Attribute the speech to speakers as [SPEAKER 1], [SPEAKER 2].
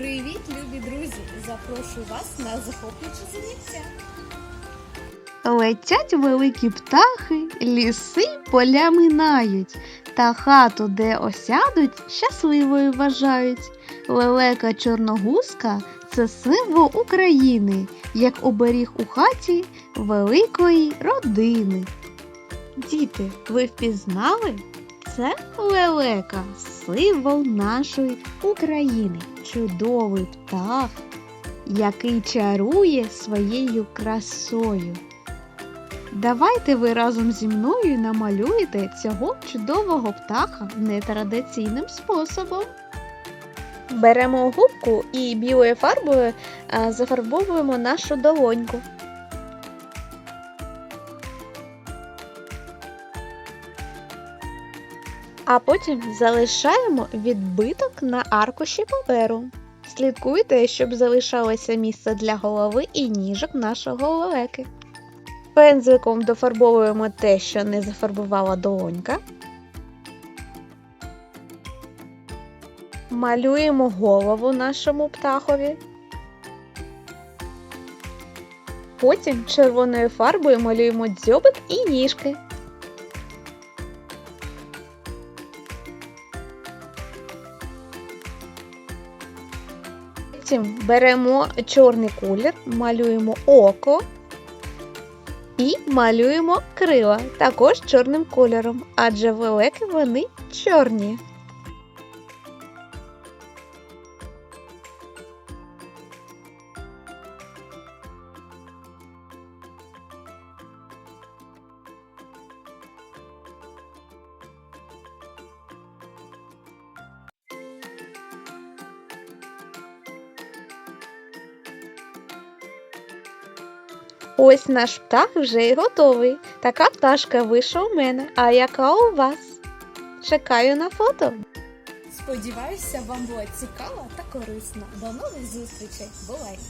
[SPEAKER 1] Привіт, любі друзі! Запрошую вас на захоплююче заняття.
[SPEAKER 2] Летять великі птахи, ліси поля минають, та хату, де осядуть, щасливою вважають. Лелека чорногузка це символ України, як оберіг у хаті великої родини. Діти, ви впізнали? Це лелека, символ нашої України, чудовий птах, який чарує своєю красою. Давайте ви разом зі мною намалюєте цього чудового птаха нетрадиційним способом. Беремо губку і білою фарбою зафарбовуємо нашу долоньку. А потім залишаємо відбиток на аркуші паперу. Слідкуйте, щоб залишалося місце для голови і ніжок нашого лелеки. Пензликом дофарбовуємо те, що не зафарбувала долонька. Малюємо голову нашому птахові. Потім червоною фарбою малюємо дзьобик і ніжки. Потім беремо чорний колір, малюємо око і малюємо крила також чорним кольором, адже великі вони чорні. Ось наш птах вже й готовий. Така пташка вийшла у мене. А яка у вас? Чекаю на фото.
[SPEAKER 1] Сподіваюся, вам було цікаво та корисно. До нових зустрічей. Бувайте!